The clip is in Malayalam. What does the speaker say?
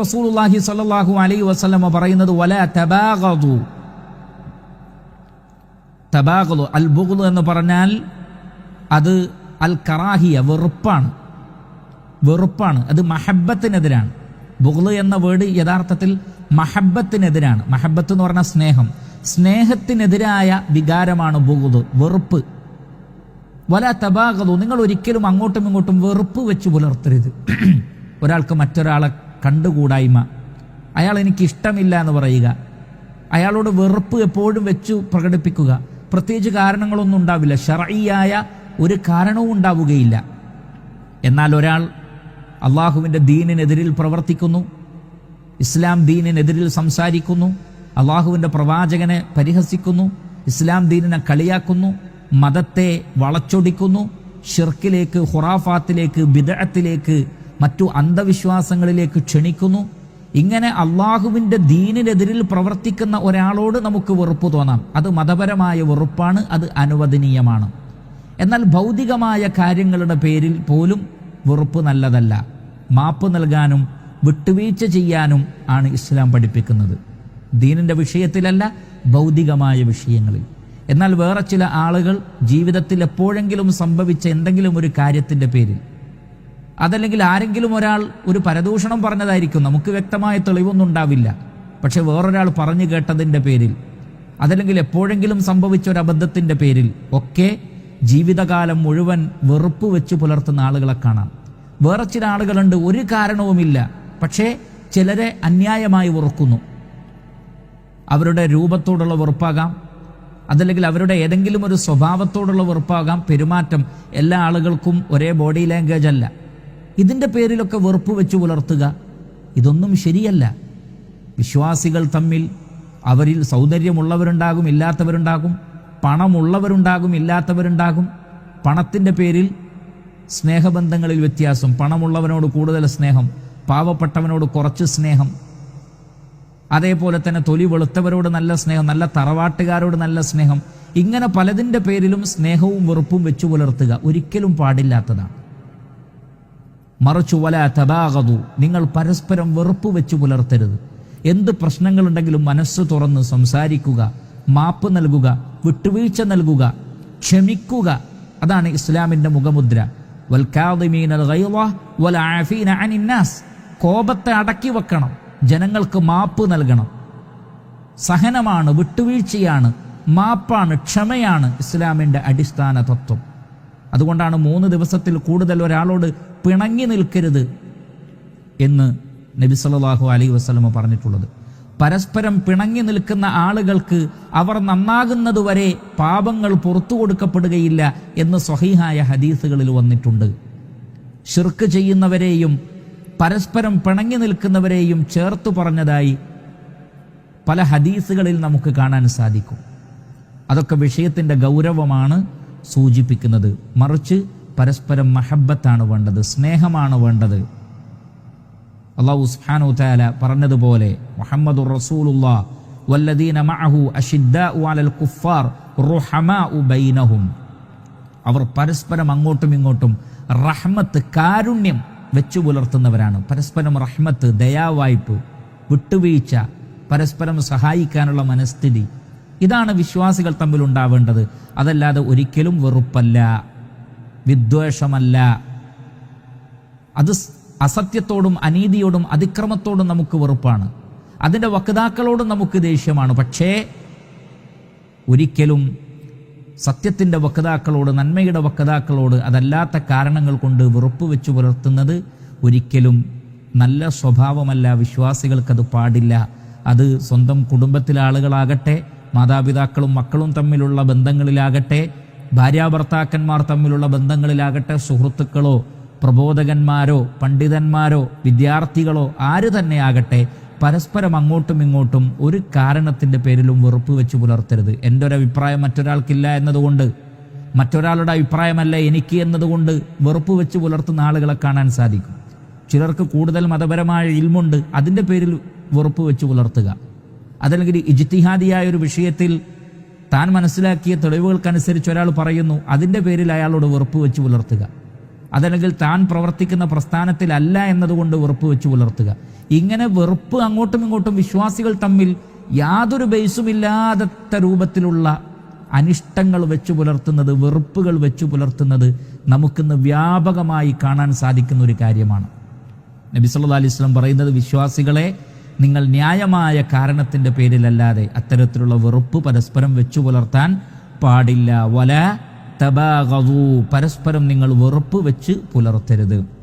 റസൂലുള്ളാഹി സ്വല്ലല്ലാഹു അലൈഹി വസല്ലമ പറയുന്നത് വല തബാഗദു. തബാഗദു അൽ എന്ന് പറഞ്ഞാൽ അത് അൽ കറാഹിയ വെറുപ്പാണ്. വെറുപ്പാണ്. അത് മഹബത്തിനെതിരാണ്. ബുഗ്ദ് എന്ന വേർഡ് യഥാർത്ഥത്തിൽ മഹബത്തിനെതിരാണ്. മഹബത്ത് എന്ന് പറഞ്ഞാൽ സ്നേഹം. സ്നേഹത്തിനെതിരായ വികാരമാണ് ബുഗ്ദ് വെറുപ്പ്. വല തബാഗതു നിങ്ങൾ ഒരിക്കലും അങ്ങോട്ടും ഇങ്ങോട്ടും വെറുപ്പ് വെച്ച് പുലർത്തരുത്. ഒരാൾക്ക് മറ്റൊരാളെ കണ്ടുകൂടായ്മ. അയാൾ എനിക്ക് ഇഷ്ടമില്ല എന്ന് പറയുക. അയാളോട് വെറുപ്പ് എപ്പോഴും വെച്ചു പ്രകടിപ്പിക്കുക. പ്രത്യേകിച്ച് കാരണങ്ങളൊന്നും ഉണ്ടാവില്ല. ഷറയിയായ ഒരു കാരണവും ഉണ്ടാവുകയില്ല. എന്നാൽ ഒരാൾ അള്ളാഹുവിന്റെ ദീനിനെതിരിൽ പ്രവർത്തിക്കുന്നു. ഇസ്ലാം ദീനിനെതിരിൽ സംസാരിക്കുന്നു. അള്ളാഹുവിന്റെ പ്രവാചകനെ പരിഹസിക്കുന്നു. ഇസ്ലാം ദീനിനെ കളിയാക്കുന്നു. മതത്തെ വളച്ചൊടിക്കുന്നു. ഷിർക്കിലേക്ക് ഹുറാഫാത്തിലേക്ക് ബിദഅത്തിലേക്ക് മറ്റു അന്ധവിശ്വാസങ്ങളിലേക്ക് ക്ഷണിക്കുന്നു. ഇങ്ങനെ അള്ളാഹുവിന്റെ ദീനിനെതിരിൽ പ്രവർത്തിക്കുന്ന ഒരാളോട് നമുക്ക് വെറുപ്പ് തോന്നാം. അത് മതപരമായ വെറുപ്പാണ് അത് അനുവദനീയമാണ്. എന്നാൽ ഭൗതികമായ കാര്യങ്ങളുടെ പേരിൽ പോലും വെറുപ്പ് നല്ലതല്ല. മാപ്പ് നൽകാനും വിട്ടുവീഴ്ച ചെയ്യാനും ആണ് ഇസ്ലാം പഠിപ്പിക്കുന്നത്. ദീനിന്റെ വിഷയത്തിലല്ല ഭൗതികമായ വിഷയങ്ങളിൽ. എന്നാൽ വേറെ ചില ആളുകൾ ജീവിതത്തിൽ എപ്പോഴെങ്കിലും സംഭവിച്ച എന്തെങ്കിലും ഒരു കാര്യത്തിന്റെ പേരിൽ അതല്ലെങ്കിൽ ആരെങ്കിലും ഒരാൾ ഒരു പരദൂഷണം പറഞ്ഞതായിരിക്കും. നമുക്ക് വ്യക്തമായ തെളിവൊന്നും ഉണ്ടാവില്ല. പക്ഷെ വേറൊരാൾ പറഞ്ഞു കേട്ടതിന്റെ പേരിൽ അതല്ലെങ്കിൽ എപ്പോഴെങ്കിലും സംഭവിച്ച ഒരു അബദ്ധത്തിന്റെ പേരിൽ ഒക്കെ ജീവിതകാലം മുഴുവൻ വെറുപ്പ് വെച്ച് പുലർത്തുന്ന ആളുകളെ കാണാം. വേറെ ചില ആളുകളുണ്ട് ഒരു കാരണവുമില്ല. പക്ഷേ ചിലരെ അന്യായമായി വെറുക്കുന്നു. അവരുടെ രൂപത്തോടുള്ള വെറുപ്പാകാം. അതല്ലെങ്കിൽ അവരുടെ ഏതെങ്കിലും ഒരു സ്വഭാവത്തോടുള്ള വെറുപ്പാകാം. പെരുമാറ്റം എല്ലാ ആളുകൾക്കും ഒരേ ബോഡി ലാംഗ്വേജ് അല്ല. ഇതിന്റെ പേരിലൊക്കെ വെറുപ്പ് വെച്ച് പുലർത്തുക. ഇതൊന്നും ശരിയല്ല. വിശ്വാസികൾ തമ്മിൽ അവരിൽ സൗന്ദര്യമുള്ളവരുണ്ടാകും ഇല്ലാത്തവരുണ്ടാകും പണമുള്ളവരുണ്ടാകും ഇല്ലാത്തവരുണ്ടാകും. പണത്തിന്റെ പേരിൽ സ്നേഹബന്ധങ്ങളിൽ വ്യത്യാസം. പണമുള്ളവനോട് കൂടുതൽ സ്നേഹം പാവപ്പെട്ടവനോട് കുറച്ച് സ്നേഹം. അതേപോലെ തന്നെ തൊലി വെളുത്തവരോട് നല്ല സ്നേഹം നല്ല തറവാട്ടുകാരോട് നല്ല സ്നേഹം. ഇങ്ങനെ പലതിന്റെ പേരിലും സ്നേഹവും വെറുപ്പും വെച്ചു പുലർത്തുക ഒരിക്കലും പാടില്ലാത്തതാണ്. മറിച്ചു വല തബാകതു നിങ്ങൾ പരസ്പരം വെറുപ്പ് വെച്ചു പുലർത്തരുത്. എന്ത് പ്രശ്നങ്ങളുണ്ടെങ്കിലും മനസ്സ് തുറന്ന് സംസാരിക്കുക മാപ്പ് നൽകുക വിട്ടുവീഴ്ച നൽകുക ക്ഷമിക്കുക. അതാണ് ഇസ്ലാമിന്റെ മുഖമുദ്ര. കോപത്തെ അടക്കി വെക്കണം. ജനങ്ങൾക്ക് മാപ്പ് നൽകണം. സഹനമാണ് വിട്ടുവീഴ്ചയാണ് മാപ്പാണ് ക്ഷമയാണ് ഇസ്ലാമിന്റെ അടിസ്ഥാന തത്വം. അതുകൊണ്ടാണ് മൂന്ന് ദിവസത്തിൽ കൂടുതൽ ഒരാളോട് പിണങ്ങി നിൽക്കരുത് എന്ന് നബി സല്ലല്ലാഹു അലൈഹി വസ്ലമ പറഞ്ഞിട്ടുള്ളത്. പരസ്പരം പിണങ്ങി നിൽക്കുന്ന ആളുകൾക്ക് അവർ നന്നാകുന്നതുവരെ പാപങ്ങൾ പുറത്തു കൊടുക്കപ്പെടുകയില്ല എന്ന് സ്വഹീഹായ ഹദീസുകളിൽ വന്നിട്ടുണ്ട്. ഷിർക്ക് ചെയ്യുന്നവരെയും പരസ്പരം പിണങ്ങി നിൽക്കുന്നവരെയും ചേർത്തു പറഞ്ഞതായി പല ഹദീസുകളിൽ നമുക്ക് കാണാൻ സാധിക്കും. അതൊക്കെ വിഷയത്തിന്റെ ഗൗരവമാണ്. സൂചിപ്പിക്കുന്നത് മറിച്ച് പരസ്പരം മഹബത്താണ് വേണ്ടത് സ്നേഹമാണ് വേണ്ടത്. അള്ളാഹു സുബ്ഹാനഹു താല പറഞ്ഞതുപോലെ മുഹമ്മദ് റസൂലുള്ള വല്ലദീന മഅഹു അലൽ കുഫാർ റുഹമാഉ ബൈനഹും. അവർ പരസ്പരം അങ്ങോട്ടും ഇങ്ങോട്ടും റഹ്മത്ത് കാരുണ്യം വെച്ചു പുലർത്തുന്നവരാണ്. പരസ്പരം റഹ്മത്ത് ദയാവായ്പ് വിട്ടുവീഴ്ച പരസ്പരം സഹായിക്കാനുള്ള മനസ്ഥിതി ഇതാണ് വിശ്വാസികൾ തമ്മിൽ ഉണ്ടാവേണ്ടത്. അതല്ലാതെ ഒരിക്കലും വെറുപ്പല്ല വിദ്വേഷമല്ല. അത് അസത്യത്തോടും അനീതിയോടും അതിക്രമത്തോടും നമുക്ക് വെറുപ്പാണ്. അതിന്റെ വക്താക്കളോടും നമുക്ക് ദേഷ്യമാണ്. പക്ഷേ ഒരിക്കലും സത്യത്തിന്റെ വക്താക്കളോട് നന്മയുടെ വക്താക്കളോട് അതല്ലാത്ത കാരണങ്ങൾ കൊണ്ട് വെറുപ്പ് വെച്ച് പുലർത്തുന്നത് ഒരിക്കലും നല്ല സ്വഭാവമല്ല. വിശ്വാസികൾക്കത് പാടില്ല. അത് സ്വന്തം കുടുംബത്തിലെ ആളുകളാകട്ടെ മാതാപിതാക്കളും മക്കളും തമ്മിലുള്ള ബന്ധങ്ങളിലാകട്ടെ ഭാര്യാഭർത്താക്കന്മാർ തമ്മിലുള്ള ബന്ധങ്ങളിലാകട്ടെ സുഹൃത്തുക്കളോ പ്രബോധകന്മാരോ പണ്ഡിതന്മാരോ വിദ്യാർത്ഥികളോ ആര് തന്നെ ആകട്ടെ പരസ്പരം അങ്ങോട്ടും ഇങ്ങോട്ടും ഒരു കാരണത്തിന്റെ പേരിലും വെറുപ്പ് വെച്ച് പുലർത്തരുത്. എന്റെ ഒരു അഭിപ്രായം മറ്റൊരാൾക്കില്ല എന്നതുകൊണ്ട് മറ്റൊരാളുടെ അഭിപ്രായമല്ല എനിക്ക് എന്നതുകൊണ്ട് വെറുപ്പ് വെച്ച് പുലർത്തുന്ന ആളുകളെ കാണാൻ സാധിക്കും. ചിലർക്ക് കൂടുതൽ മതപരമായ ഇൽമുണ്ട് അതിന്റെ പേരിൽ വെറുപ്പ് വെച്ച് പുലർത്തുക. അതല്ലെങ്കിൽ ഇജ്തിഹാദിയായ ഒരു വിഷയത്തിൽ താൻ മനസ്സിലാക്കിയ തെളിവുകൾക്കനുസരിച്ച് ഒരാൾ പറയുന്നു അതിന്റെ പേരിൽ അയാളോട് വെറുപ്പ് വെച്ച് പുലർത്തുക. അതല്ലെങ്കിൽ താൻ പ്രവർത്തിക്കുന്ന പ്രസ്ഥാനത്തിലല്ല എന്നതുകൊണ്ട് വെറുപ്പ് വെച്ച് പുലർത്തുക. ഇങ്ങനെ വെറുപ്പ് അങ്ങോട്ടും ഇങ്ങോട്ടും വിശ്വാസികൾ തമ്മിൽ യാതൊരു ബേസുമില്ലാത്ത രൂപത്തിലുള്ള അനിഷ്ടങ്ങൾ വെച്ചു പുലർത്തുന്നത് വെറുപ്പുകൾ വെച്ചു പുലർത്തുന്നത് നമുക്കിന്ന് വ്യാപകമായി കാണാൻ സാധിക്കുന്ന ഒരു കാര്യമാണ്. നബി സല്ലല്ലാഹു അലൈഹി പറയുന്നത് വിശ്വാസികളെ നിങ്ങൾ ന്യായമായ കാരണത്തിന്റെ പേരിലല്ലാതെ അത്തരത്തിലുള്ള വെറുപ്പ് പരസ്പരം വെച്ചു പുലർത്താൻ പാടില്ല. വല തബാഗു പരസ്പരം നിങ്ങൾ വെറുപ്പ് വെച്ച് പുലർത്തരുത്.